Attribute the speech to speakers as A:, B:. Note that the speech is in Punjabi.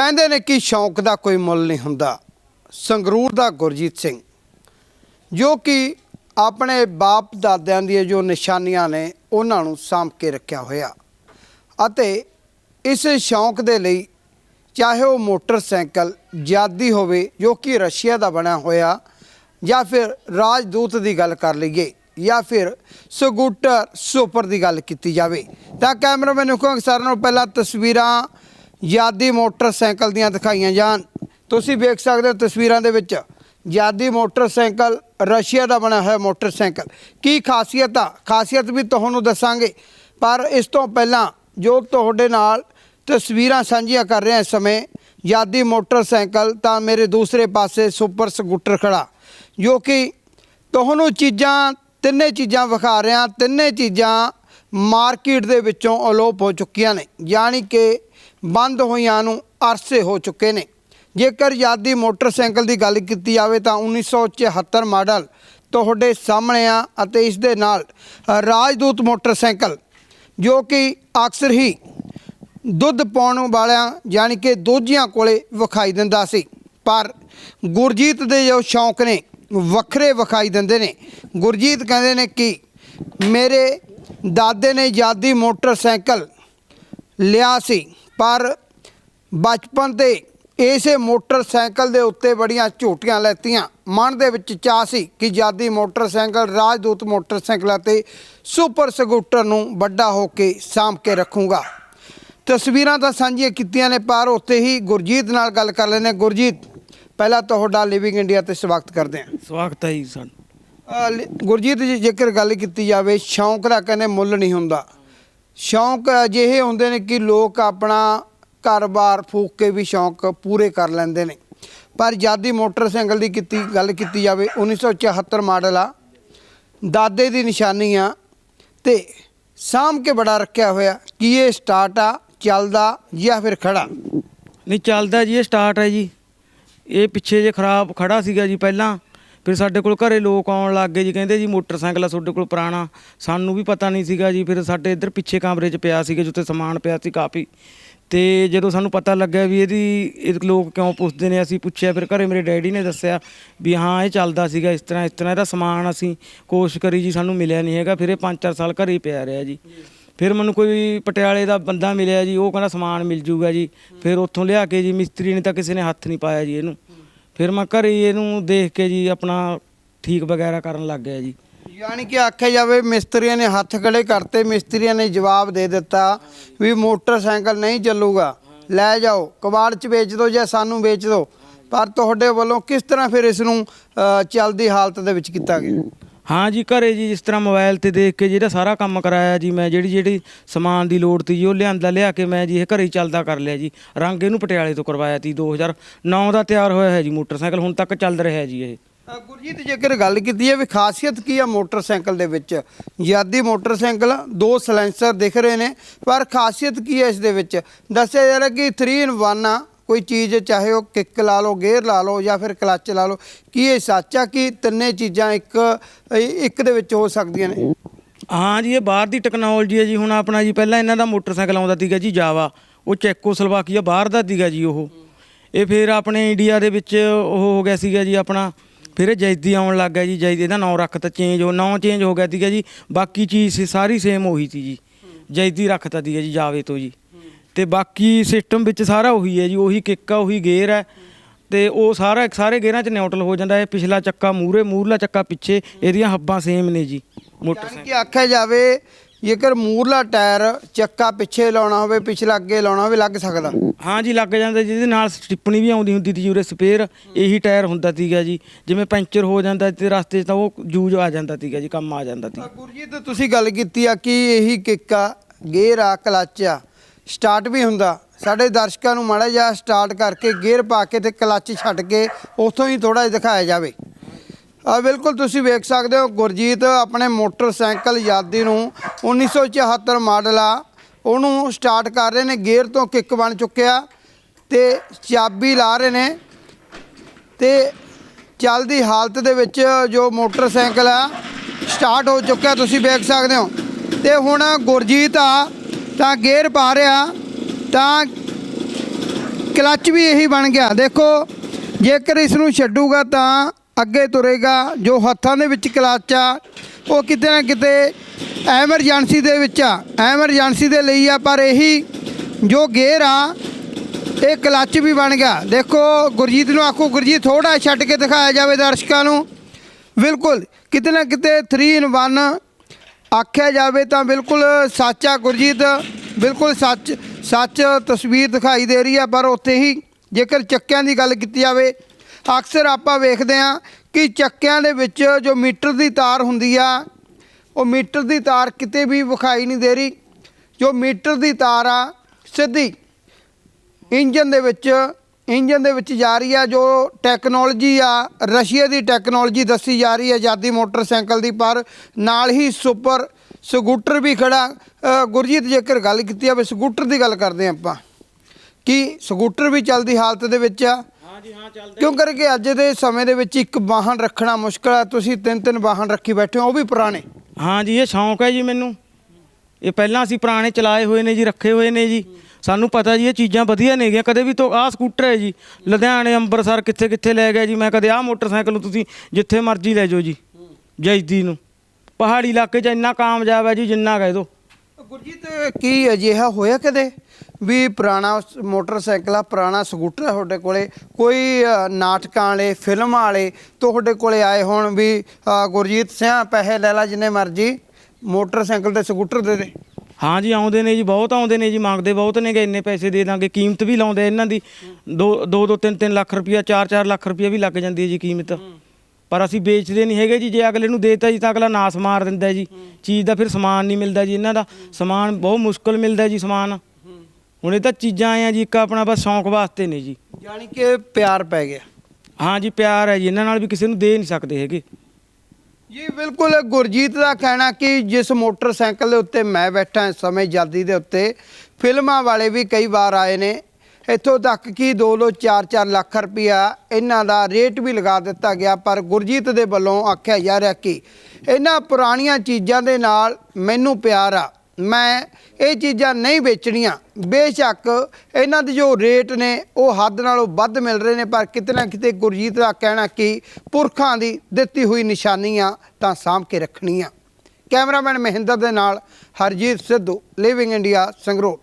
A: ਕਹਿੰਦੇ ਨੇ ਕਿ ਸ਼ੌਂਕ ਦਾ ਕੋਈ ਮੁੱਲ ਨਹੀਂ ਹੁੰਦਾ। ਸੰਗਰੂਰ ਦਾ ਗੁਰਜੀਤ ਸਿੰਘ। ਜੋ ਕਿ ਆਪਣੇ ਬਾਪ ਦਾਦਿਆਂ ਦੀਆਂ ਜੋ ਨਿਸ਼ਾਨੀਆਂ ਨੇ, ਉਹਨਾਂ ਨੂੰ ਸਾਂਭ ਕੇ ਰੱਖਿਆ ਹੋਇਆ। ਅਤੇ ਇਸ ਸ਼ੌਂਕ ਦੇ ਲਈ ਚਾਹੇ ਉਹ ਮੋਟਰਸਾਈਕਲ, ਜਿਆਦੀ ਹੋਵੇ, ਜੋ ਕਿ ਰਸ਼ੀਆ ਦਾ ਬਣਿਆ ਹੋਇਆ, ਜਾਂ ਫਿਰ ਰਾਜਦੂਤ ਦੀ ਗੱਲ ਕਰ ਲਈਏ, ਜਾਂ ਫਿਰ ਸਕੂਟਰ, ਸੁਪਰ ਦੀ ਗੱਲ ਕੀਤੀ ਜਾਵੇ। ਤਾਂ ਕੈਮਰਾਮੈਨ ਨੂੰ ਕਹਾਂਗੇ ਸਾਰਿਆਂ ਨੂੰ ਪਹਿਲਾਂ ਤਸਵੀਰਾਂ ਯਾਦੀ ਮੋਟਰਸਾਈਕਲ ਦੀਆਂ ਦਿਖਾਈਆਂ ਜਾਣ। ਤੁਸੀਂ ਵੇਖ ਸਕਦੇ ਹੋ ਤਸਵੀਰਾਂ ਦੇ ਵਿੱਚ ਯਾਦੀ ਮੋਟਰਸਾਈਕਲ, ਰਸ਼ੀਆ ਦਾ ਬਣਿਆ ਹੋਇਆ ਮੋਟਰਸਾਈਕਲ। ਕੀ ਖਾਸੀਅਤ ਆ? ਖਾਸੀਅਤ ਵੀ ਤੁਹਾਨੂੰ ਦੱਸਾਂਗੇ। ਪਰ ਇਸ ਤੋਂ ਪਹਿਲਾਂ ਜੋ ਤੁਹਾਡੇ ਨਾਲ ਤਸਵੀਰਾਂ ਸਾਂਝੀਆਂ ਕਰ ਰਿਹਾ ਇਸ ਸਮੇਂ, ਯਾਦੀ ਮੋਟਰਸਾਈਕਲ ਤਾਂ ਮੇਰੇ ਦੂਸਰੇ ਪਾਸੇ ਸੁਪਰ ਸਕੂਟਰ ਖੜਾ, ਜੋ ਕਿ ਤੁਹਾਨੂੰ ਚੀਜ਼ਾਂ, ਤਿੰਨੇ ਚੀਜ਼ਾਂ ਵਿਖਾ ਰਿਹਾ। ਤਿੰਨੇ ਚੀਜ਼ਾਂ ਮਾਰਕੀਟ ਦੇ ਵਿੱਚੋਂ ਅਲੋਪ ਹੋ ਚੁੱਕੀਆਂ ਨੇ। ਯਾਨੀ ਕਿ ਬੰਦ ਹੋਈਆਂ ਨੂੰ ਅਰਸੇ ਹੋ ਚੁੱਕੇ ਨੇ। ਜੇਕਰ ਯਾਦੀ ਮੋਟਰਸਾਈਕਲ ਦੀ ਗੱਲ ਕੀਤੀ ਜਾਵੇ ਤਾਂ 1974 ਮਾਡਲ ਤੁਹਾਡੇ ਸਾਹਮਣੇ ਆ ਅਤੇ ਇਸ ਦੇ ਨਾਲ ਰਾਜਦੂਤ ਮੋਟਰਸਾਈਕਲ, ਜੋ ਕਿ ਅਕਸਰ ਹੀ ਦੁੱਧ ਪਾਉਣ ਵਾਲਿਆਂ ਯਾਨੀ ਕਿ ਦੋਜੀਆਂ ਕੋਲੇ ਵਿਖਾਈ ਦਿੰਦਾ ਸੀ। ਪਰ ਗੁਰਜੀਤ ਦੇ ਜੋ ਸ਼ੌਂਕ ਨੇ, ਵੱਖਰੇ ਵਿਖਾਈ ਦਿੰਦੇ ਨੇ। ਗੁਰਜੀਤ ਕਹਿੰਦੇ ਨੇ ਕਿ ਮੇਰੇ ਦਾਦੇ ਨੇ ਯਾਦੀ ਮੋਟਰਸਾਈਕਲ ਲਿਆ ਸੀ। ਪਰ ਬਚਪਨ ਤੇ ਇਸੇ ਮੋਟਰਸਾਈਕਲ ਦੇ ਉੱਤੇ ਬੜੀਆਂ ਝੂਟੀਆਂ ਲੈਤੀਆਂ। ਮਨ ਦੇ ਵਿੱਚ ਚਾਹ ਸੀ ਕਿ ਜਾਦੀ ਮੋਟਰਸਾਈਕਲ ਰਾਜਦੂਤ ਮੋਟਰਸਾਈਕਲਾਂ ਤੇ ਸੁਪਰ ਸਕੂਟਰ ਨੂੰ ਵੱਡਾ ਹੋ ਕੇ ਸਾਂਭ ਕੇ ਰੱਖੂੰਗਾ। ਤਸਵੀਰਾਂ ਤਾਂ ਸਾਂਝੀਆਂ ਕੀਤੀਆਂ ਨੇ ਪਰ ਉੱਤੇ ਹੀ ਗੁਰਜੀਤ ਨਾਲ ਗੱਲ ਕਰ ਹਾਂ। ਗੁਰਜੀਤ ਪਹਿਲਾਂ ਤੁਹਾਡਾ ਲਿਵਿੰਗ ਇੰਡੀਆ ਤੇ ਸਵਾਗਤ ਕਰਦੇ ਹਾਂ।
B: ਸਵਾਗਤ ਹੈ ਜੀ ਸਾਨੂੰ।
A: ਗੁਰਜੀਤ ਜੀ ਜੇਕਰ ਗੱਲ ਕੀਤੀ ਜਾਵੇ ਸ਼ੌਂਕ ਦਾ ਕਹਿੰਦੇ ਮੁੱਲ ਨਹੀਂ ਹੁੰਦਾ। ਸ਼ੌਂਕ ਅਜਿਹੇ ਹੁੰਦੇ ਨੇ ਕਿ ਲੋਕ ਆਪਣਾ ਘਰ-ਬਾਰ ਫੂਕ ਕੇ ਵੀ ਸ਼ੌਂਕ ਪੂਰੇ ਕਰ ਲੈਂਦੇ ਨੇ। ਪਰ ਜਾਦੀ ਮੋਟਰਸਾਈਕਲ ਦੀ ਕੀਤੀ ਗੱਲ ਕੀਤੀ ਜਾਵੇ 1974 ਮਾਡਲ ਆ। ਦਾਦੇ ਦੀ ਨਿਸ਼ਾਨੀ ਆ ਤੇ ਸਾਂਭ ਕੇ ਬੜਾ ਰੱਖਿਆ ਹੋਇਆ ਕੀ ਇਹ ਸਟਾਰਟ ਆ, ਚੱਲਦਾ ਜਾਂ ਫਿਰ ਖੜਾ।
B: ਨਹੀਂ, ਚੱਲਦਾ ਜੀ, ਇਹ ਸਟਾਰਟ ਹੈ ਜੀ। ਇਹ ਪਿੱਛੇ ਜੇ ਖਰਾਬ ਖੜਾ ਸੀਗਾ ਜੀ ਪਹਿਲਾਂ ਫਿਰ ਸਾਡੇ ਕੋਲ ਘਰੇ ਲੋਕ ਆਉਣ ਲੱਗ ਗਏ ਜੀ, ਕਹਿੰਦੇ ਜੀ ਮੋਟਰਸਾਈਕਲ ਆ ਤੁਹਾਡੇ ਕੋਲ ਪੁਰਾਣਾ। ਸਾਨੂੰ ਵੀ ਪਤਾ ਨਹੀਂ ਸੀਗਾ ਜੀ, ਫਿਰ ਸਾਡੇ ਇੱਧਰ ਪਿੱਛੇ ਕਮਰੇ 'ਚ ਪਿਆ ਸੀਗਾ, ਜਿੱਥੇ ਸਮਾਨ ਪਿਆ ਸੀ ਕਾਫੀ। ਤੇ ਜਦੋਂ ਸਾਨੂੰ ਪਤਾ ਲੱਗਿਆ ਵੀ ਇਹਦੀ, ਇਹ ਲੋਕ ਕਿਉਂ ਪੁੱਛਦੇ ਨੇ, ਅਸੀਂ ਪੁੱਛਿਆ, ਫਿਰ ਘਰੇ ਮੇਰੇ ਡੈਡੀ ਨੇ ਦੱਸਿਆ ਵੀ ਹਾਂ, ਇਹ ਚੱਲਦਾ ਸੀਗਾ ਇਸ ਤਰ੍ਹਾਂ ਇਸ ਤਰ੍ਹਾਂ, ਇਹਦਾ ਸਮਾਨ ਅਸੀਂ ਕੋਸ਼ਿਸ਼ ਕਰੀ ਜੀ, ਸਾਨੂੰ ਮਿਲਿਆ ਨਹੀਂ ਹੈਗਾ, ਫਿਰ ਇਹ 5-4 ਸਾਲ ਘਰੇ ਹੀ ਪਿਆ ਰਿਹਾ ਜੀ। ਫਿਰ ਮੈਨੂੰ ਕੋਈ ਪਟਿਆਲੇ ਦਾ ਬੰਦਾ ਮਿਲਿਆ ਜੀ, ਉਹ ਕਹਿੰਦਾ ਸਮਾਨ ਮਿਲ ਜੂਗਾ ਜੀ। ਫਿਰ ਉੱਥੋਂ ਲਿਆ ਕੇ ਜੀ, ਮਿਸਤਰੀ ਨੇ ਤਾਂ ਕਿਸੇ ਨੇ ਹੱਥ ਨਹੀਂ ਪਾਇਆ ਜੀ ਇਹਨੂੰ। ਫਿਰ ਮੈਂ ਘਰੇ ਹੀ ਇਹਨੂੰ ਦੇਖ ਕੇ ਜੀ ਆਪਣਾ ਠੀਕ ਵਗੈਰਾ ਕਰਨ ਲੱਗ ਗਿਆ ਜੀ।
A: ਯਾਨੀ ਕਿ ਆਖਿਆ ਜਾਵੇ ਮਿਸਤਰੀਆਂ ਨੇ ਹੱਥ ਖੜੇ ਕਰਤੇ ਮਿਸਤਰੀਆਂ ਨੇ ਜਵਾਬ ਦੇ ਦਿੱਤਾ ਵੀ ਮੋਟਰਸਾਈਕਲ ਨਹੀਂ ਚੱਲੂਗਾ। ਲੈ ਜਾਓ ਕਬਾੜ ਚ ਵੇਚ ਦਿਓ ਜਾਂ ਸਾਨੂੰ ਵੇਚ ਦਿਓ ਪਰ ਤੁਹਾਡੇ ਵੱਲੋਂ ਕਿਸ ਤਰ੍ਹਾਂ ਫਿਰ ਇਸ ਨੂੰ ਅ, ਚੱਲਦੀ ਹਾਲਤ ਦੇ ਵਿੱਚ ਕੀਤਾ ਗਿਆ?
B: ਹਾਂ ਜੀ ਘਰੇ ਜੀ ਜਿਸ ਤਰ੍ਹਾਂ ਮੋਬਾਈਲ ਤੇ ਦੇਖ ਕੇ ਜਿਹੜਾ ਸਾਰਾ ਕੰਮ ਕਰਾਇਆ ਜੀ ਮੈਂ ਜਿਹੜੀ ਜਿਹੜੀ ਸਮਾਨ ਦੀ ਲੋੜ ਤੀ ਜੀ ਉਹ ਲਿਆਂਦਾ ਲਿਆ ਕੇ ਮੈਂ ਜੀ ਇਹ ਘਰੇ ਹੀ ਚੱਲਦਾ ਕਰ ਲਿਆ ਜੀ। ਰੰਗ ਇਹਨੂੰ ਪਟਿਆਲੇ ਤੋਂ ਕਰਵਾਇਆ ਤੀ 2009 ਦਾ ਤਿਆਰ ਹੋਇਆ ਹੈ ਜੀ ਮੋਟਰਸਾਈਕਲ ਹੁਣ ਤੱਕ ਚੱਲ ਰਿਹਾ ਜੀ ਇਹ।
A: ਅ, ਗੁਰਜੀਤ ਜੇਕਰ ਗੱਲ ਕੀਤੀ ਹੈ ਵੀ ਖਾਸੀਅਤ ਕੀ ਆ ਮੋਟਰਸਾਈਕਲ ਦੇ ਵਿੱਚ? ਯਾਦੀ ਮੋਟਰਸਾਈਕਲ ਦੋ ਸਲੈਂਸਰ ਦਿਖ ਰਹੇ ਨੇ ਪਰ ਖਾਸੀਅਤ ਕੀ ਹੈ ਇਸ ਦੇ ਵਿੱਚ? ਦੱਸਿਆ ਜਾ ਰਿਹਾ ਕਿ 3 ਇਨ 1 ਆ ਕੋਈ ਚੀਜ਼ ਚਾਹੇ ਉਹ ਕਿੱਕ ਲਾ ਲਓ, ਗੇਅਰ ਲਾ ਲਓ ਜਾਂ ਫਿਰ ਕਲੱਚ ਲਾ ਲਓ, ਕੀ ਇਹ ਸੱਚ ਆ ਕਿ ਤਿੰਨੇ ਚੀਜ਼ਾਂ ਇੱਕ ਇੱਕ ਦੇ ਵਿੱਚ ਹੋ ਸਕਦੀਆਂ ਨੇ?
B: ਹਾਂ ਜੀ, ਇਹ ਬਾਹਰ ਦੀ ਟੈਕਨੋਲੋਜੀ ਹੈ ਜੀ। ਹੁਣ ਆਪਣਾ ਜੀ, ਪਹਿਲਾਂ ਇਹਨਾਂ ਦਾ ਮੋਟਰਸਾਈਕਲ ਆਉਂਦਾ ਸੀਗਾ ਜੀ, ਜਾਵਾ। ਉਹ ਚੈਕੋ ਸਲੋਵਾਕੀਆ ਬਾਹਰ ਦਾ ਸੀਗਾ ਜੀ ਉਹ। ਇਹ ਫਿਰ ਆਪਣੇ ਇੰਡੀਆ ਦੇ ਵਿੱਚ ਉਹ ਹੋ ਗਿਆ ਸੀਗਾ ਜੀ ਆਪਣਾ। ਫਿਰ ਇਹ ਜੈਦੀ ਆਉਣ ਲੱਗ ਗਿਆ ਜੀ। ਜੈਦੀ ਇਹਦਾ ਨਾਂ ਰੱਖਤਾ ਚੇਂਜ ਹੋ, ਨਾਂ ਚੇਂਜ ਹੋ ਗਿਆ ਸੀਗਾ ਜੀ। ਬਾਕੀ ਚੀਜ਼ ਸੀ, ਸਾਰੀ ਸੇਮ ਉਹੀ ਸੀ ਜੀ। ਜੈਦੀ ਰੱਖਤਾ ਸੀਗਾ ਜੀ, ਜਾਵੇ ਤੋਂ ਜੀ। ਤੇ ਬਾਕੀ ਸਿਸਟਮ ਵਿੱਚ ਸਾਰਾ ਉਹੀ ਹੈ ਜੀ ਉਹੀ ਕਿੱਕ ਆ ਉਹੀ ਗੇਅਰ ਹੈ। ਤੇ ਉਹ ਸਾਰਾ ਸਾਰੇ ਗੇਅਰਾਂ 'ਚ ਨਿਊਟਰਲ ਹੋ ਜਾਂਦਾ ਹੈ। ਪਿਛਲਾ ਚੱਕਾ ਮੂਰੇ ਮੂਰਲਾ ਚੱਕਾ ਪਿੱਛੇ ਇਹਦੀਆਂ ਹੱਬਾਂ ਸੇਮ ਨੇ ਜੀ। ਮੋਟਰ
A: ਕਿ ਆਖਿਆ ਜਾਵੇ ਜੇਕਰ ਮੂਰਲਾ ਟਾਇਰ ਚੱਕਾ ਪਿੱਛੇ ਲਾਉਣਾ ਹੋਵੇ ਪਿਛਲਾ ਅੱਗੇ ਲਾਉਣਾ ਹੋਵੇ ਲੱਗ ਸਕਦਾ।
B: ਹਾਂ ਜੀ ਲੱਗ ਜਾਂਦਾ ਜਿਹਦੇ ਨਾਲ ਸਟਿੱਪਣੀ ਵੀ ਆਉਂਦੀ ਹੁੰਦੀ ਸੀ ਉਰੇ ਸਪੇਅਰ ਇਹੀ ਟਾਇਰ ਹੁੰਦਾ ਸੀਗਾ ਜੀ। ਜਿਵੇਂ ਪੈਂਚਰ ਹੋ ਜਾਂਦਾ ਤੇ ਰਸਤੇ 'ਚ ਤਾਂ ਉਹ ਯੂਜ਼ ਆ ਜਾਂਦਾ ਸੀਗਾ ਜੀ ਕੰਮ ਆ ਜਾਂਦਾ ਸੀ।
A: ਗੁਰਜੀਤ ਤੁਸੀਂ ਗੱਲ ਕੀਤੀ ਆ ਕਿ ਇਹੀ ਕਿੱਕ ਗੇਅਰ ਆ ਕਲੱਚ ਆ। ਸਟਾਰਟ ਵੀ ਹੁੰਦਾ। ਸਾਡੇ ਦਰਸ਼ਕਾਂ ਨੂੰ ਮਾੜਾ ਜਿਹਾ ਸਟਾਰਟ ਕਰਕੇ ਗੇਅਰ ਪਾ ਕੇ ਤੇ ਕਲੱਚ ਛੱਡ ਕੇ ਉੱਥੋਂ ਹੀ ਥੋੜਾ ਜਿਹਾ ਦਿਖਾਇਆ ਜਾਵੇ। ਆ ਬਿਲਕੁਲ ਤੁਸੀਂ ਵੇਖ ਸਕਦੇ ਹੋ ਗੁਰਜੀਤ ਆਪਣੇ ਮੋਟਰਸਾਈਕਲ ਯਾਦੀ ਨੂੰ 1974 ਮਾਡਲ ਆ। ਉਹਨੂੰ ਸਟਾਰਟ ਕਰ ਰਹੇ ਨੇ, ਗੇਅਰ ਤੋਂ ਕਿੱਕ ਬਣ ਚੁੱਕਿਆ ਤੇ ਚਾਬੀ ਲਾ ਰਹੇ ਨੇ ਤੇ ਚੱਲਦੀ ਹਾਲਤ ਦੇ ਵਿੱਚ ਜੋ ਮੋਟਰਸਾਈਕਲ ਆ, ਸਟਾਰਟ ਹੋ ਚੁੱਕਿਆ, ਤੁਸੀਂ ਵੇਖ ਸਕਦੇ ਹੋ। ਤੇ ਹੁਣ ਗੁਰਜੀਤ ਆ ਤਾਂ ਗੇਅਰ ਪਾ ਰਿਹਾ, ਤਾਂ ਕਲੱਚ ਵੀ ਇਹੀ ਬਣ ਗਿਆ। ਦੇਖੋ, ਜੇਕਰ ਇਸ ਨੂੰ ਛੱਡੂਗਾ ਤਾਂ ਅੱਗੇ ਤੁਰੇਗਾ, ਜੋ ਹੱਥਾਂ ਦੇ ਵਿੱਚ ਕਲੱਚ ਆ, ਉਹ ਕਿਤੇ ਨਾ ਕਿਤੇ ਐਮਰਜੈਂਸੀ ਦੇ ਵਿੱਚ ਆ। ਐਮਰਜੈਂਸੀ ਦੇ ਲਈ ਆ, ਪਰ ਇਹੀ ਜੋ ਗੇਅਰ ਆ, ਇਹ ਕਲੱਚ ਵੀ ਬਣ ਗਿਆ। ਦੇਖੋ, ਗੁਰਜੀਤ ਨੂੰ ਆਖੋ, ਗੁਰਜੀਤ ਥੋੜਾ ਛੱਡ ਕੇ ਦਿਖਾਇਆ ਜਾਵੇ ਦਰਸ਼ਕਾਂ ਨੂੰ। ਬਿਲਕੁਲ, ਕਿਤੇ ਨਾ ਕਿਤੇ 3 ਇਨ 1 ਆਖਿਆ ਜਾਵੇ ਤਾਂ ਬਿਲਕੁਲ ਸੱਚ ਆ ਗੁਰਜੀਤ, ਬਿਲਕੁਲ ਸੱਚ ਸੱਚ ਤਸਵੀਰ ਦਿਖਾਈ ਦੇ ਰਹੀ ਆ, ਪਰ ਉੱਥੇ ਹੀ ਜੇਕਰ ਚੱਕਿਆਂ ਦੀ ਗੱਲ ਕੀਤੀ ਜਾਵੇ, ਅਕਸਰ ਆਪਾਂ ਵੇਖਦੇ ਹਾਂ ਕਿ ਚੱਕਿਆਂ ਦੇ ਵਿੱਚ ਜੋ ਮੀਟਰ ਦੀ ਤਾਰ ਹੁੰਦੀ ਆ, ਉਹ ਮੀਟਰ ਦੀ ਤਾਰ ਕਿਤੇ ਵੀ ਵਿਖਾਈ ਨਹੀਂ ਦੇ ਰਹੀ। ਜੋ ਮੀਟਰ ਦੀ ਤਾਰ ਆ, ਸਿੱਧੀ ਇੰਜਨ ਦੇ ਵਿੱਚ ਇੰਜਨ ਦੇ ਵਿੱਚ ਜਾ ਰਹੀ ਆ ਜੋ ਟੈਕਨੋਲੋਜੀ ਆ ਰਸ਼ੀਆ ਦੀ ਟੈਕਨੋਲੋਜੀ ਦੱਸੀ ਜਾ ਰਹੀ ਹੈ ਆਜ਼ਾਦੀ ਮੋਟਰਸਾਈਕਲ ਦੀ ਪਰ ਨਾਲ ਹੀ ਸੁਪਰ ਸਕੂਟਰ ਵੀ ਖੜਾ। ਗੁਰਜੀਤ ਜੇਕਰ ਗੱਲ ਕੀਤੀ ਜਾਵੇ ਸਕੂਟਰ ਦੀ ਗੱਲ ਕਰਦੇ ਹਾਂ ਆਪਾਂ। ਕਿ ਸਕੂਟਰ ਵੀ ਚੱਲਦੀ ਹਾਲਤ ਦੇ ਵਿੱਚ ਆ?
B: ਹਾਂਜੀ ਹਾਂ ਚੱਲਦਾ
A: ਕਿਉਂ ਕਰਕੇ ਅੱਜ ਦੇ ਸਮੇਂ ਦੇ ਵਿੱਚ ਇੱਕ ਵਾਹਨ ਰੱਖਣਾ ਮੁਸ਼ਕਲ ਆ? ਤੁਸੀਂ ਤਿੰਨ ਤਿੰਨ ਵਾਹਨ ਰੱਖੀ ਬੈਠੇ ਹੋ ਉਹ ਵੀ ਪੁਰਾਣੇ।
B: ਹਾਂਜੀ ਇਹ ਸ਼ੌਂਕ ਹੈ ਜੀ ਮੈਨੂੰ। ਇਹ ਪਹਿਲਾਂ ਅਸੀਂ ਪੁਰਾਣੇ ਚਲਾਏ ਹੋਏ ਨੇ ਜੀ ਰੱਖੇ ਹੋਏ ਨੇ ਜੀ। ਸਾਨੂੰ ਪਤਾ ਜੀ ਇਹ ਚੀਜ਼ਾਂ ਵਧੀਆ ਨੇਗੀਆਂ ਕਦੇ ਵੀ ਤੋਂ ਆਹ ਸਕੂਟਰ ਹੈ ਜੀ, ਲੁਧਿਆਣੇ, ਅੰਮ੍ਰਿਤਸਰ ਕਿੱਥੇ ਕਿੱਥੇ ਲੈ ਗਿਆ ਜੀ, ਮੈਂ ਕਦੇ ਆਹ ਮੋਟਰਸਾਈਕਲ ਨੂੰ ਤੁਸੀਂ ਜਿੱਥੇ ਮਰਜ਼ੀ ਲੈ ਜਾਓ ਜੀ ਜੈਦੀ ਨੂੰ। ਪਹਾੜੀ ਇਲਾਕੇ 'ਚ ਇੰਨਾ ਕਾਮਯਾਬ ਹੈ ਜੀ, ਜਿੰਨਾ ਕਹਿ ਦੋ।
A: ਗੁਰਜੀਤ, ਕੀ ਅਜਿਹਾ ਹੋਇਆ ਕਦੇ? ਵੀ ਪੁਰਾਣਾ ਮੋਟਰਸਾਈਕਲ ਆ, ਪੁਰਾਣਾ ਸਕੂਟਰ ਆ ਤੁਹਾਡੇ ਕੋਲੇ, ਕੋਈ ਨਾਟਕਾਂ ਵਾਲੇ, ਫਿਲਮਾਂ ਵਾਲੇ ਤੁਹਾਡੇ ਕੋਲੇ ਆਏ ਹੋਣ ਵੀ ਗੁਰਜੀਤ ਸਿੰਘ ਪੈਸੇ ਲੈ ਲੈ ਜਿੰਨੇ ਮਰਜ਼ੀ, ਮੋਟਰਸਾਈਕਲ ਤੇ ਸਕੂਟਰ ਦੇ ਦੇ।
B: ਹਾਂਜੀ ਆਉਂਦੇ ਨੇ ਜੀ ਬਹੁਤ ਆਉਂਦੇ ਨੇ ਜੀ ਮੰਗਦੇ ਬਹੁਤ ਨੇਗੇ ਇੰਨੇ ਪੈਸੇ ਦੇ ਦਾਂਗੇ ਕੀਮਤ ਵੀ ਲਾਉਂਦੇ ਇਹਨਾਂ ਦੀ। 2 2 2 3 3 ਲੱਖ ਰੁਪਇਆ 4 4 ਲੱਖ ਰੁਪਇਆ ਵੀ ਲੱਗ ਜਾਂਦੀ ਹੈ ਜੀ ਕੀਮਤ। ਪਰ ਅਸੀਂ ਵੇਚਦੇ ਨਹੀਂ ਹੈਗੇ ਜੀ ਜੇ ਅਗਲੇ ਨੂੰ ਦੇਤਾ ਜੀ ਤਾਂ ਅਗਲਾ ਨਾਸ ਮਾਰ ਦਿੰਦਾ ਜੀ। ਚੀਜ਼ ਦਾ ਫਿਰ ਸਮਾਨ ਨਹੀਂ ਮਿਲਦਾ ਜੀ ਇਹਨਾਂ ਦਾ। ਸਮਾਨ ਬਹੁਤ ਮੁਸ਼ਕਲ ਮਿਲਦਾ ਜੀ ਸਮਾਨ। ਹੁਣ ਇਹ ਤਾਂ ਚੀਜ਼ਾਂ ਆਏ ਆ ਜੀ ਇੱਕ ਆਪਣਾ ਬਸ ਸ਼ੌਂਕ ਵਾਸਤੇ ਨੇ ਜੀ।
A: ਜਾਣੀ ਕਿ ਪਿਆਰ ਪੈ ਗਿਆ।
B: ਹਾਂ ਜੀ ਪਿਆਰ ਹੈ ਜੀ ਇਹਨਾਂ ਨਾਲ ਵੀ ਕਿਸੇ ਨੂੰ ਦੇ ਨਹੀਂ ਸਕਦੇ ਹੈਗੇ।
A: ਜੀ, ਬਿਲਕੁਲ ਗੁਰਜੀਤ ਦਾ ਕਹਿਣਾ ਕਿ ਜਿਸ ਮੋਟਰਸਾਈਕਲ ਦੇ ਉੱਤੇ ਮੈਂ ਬੈਠਾ ਇਸ ਸਮੇਂ ਜਲਦੀ ਦੇ ਉੱਤੇ, ਫਿਲਮਾਂ ਵਾਲੇ ਵੀ ਕਈ ਵਾਰ ਆਏ ਨੇ। ਇੱਥੋਂ ਤੱਕ ਕਿ 2 ਲੋ 4-4 ਲੱਖ ਰੁਪਇਆ ਇਹਨਾਂ ਦਾ ਰੇਟ ਵੀ ਲਗਾ ਦਿੱਤਾ ਗਿਆ, ਪਰ ਗੁਰਜੀਤ ਦੇ ਵੱਲੋਂ ਆਖਿਆ ਜਾ ਰਿਹਾ ਕਿ ਇਹਨਾਂ ਪੁਰਾਣੀਆਂ ਚੀਜ਼ਾਂ ਦੇ ਨਾਲ ਮੈਨੂੰ ਪਿਆਰ ਆ। ਮੈਂ ਇਹ ਚੀਜ਼ਾਂ ਨਹੀਂ ਵੇਚਣੀਆਂ। ਬੇਸ਼ੱਕ ਇਹਨਾਂ ਦੇ ਜੋ ਰੇਟ ਨੇ, ਉਹ ਹੱਦ ਨਾਲੋਂ ਵੱਧ ਮਿਲ ਰਹੇ ਨੇ, ਪਰ ਕਿਤੇ ਨਾ ਕਿਤੇ ਗੁਰਜੀਤ ਦਾ ਕਹਿਣਾ ਕਿ ਪੁਰਖਾਂ ਦੀ ਦਿੱਤੀ ਹੋਈ ਨਿਸ਼ਾਨੀਆਂ ਤਾਂ ਸਾਂਭ ਕੇ ਰੱਖਣੀਆਂ। ਕੈਮਰਾਮੈਨ ਮਹਿੰਦਰ ਦੇ ਨਾਲ ਹਰਜੀਤ ਸਿੱਧੂ ਲਿਵਿੰਗ ਇੰਡੀਆ ਸੰਗਰੂਰ।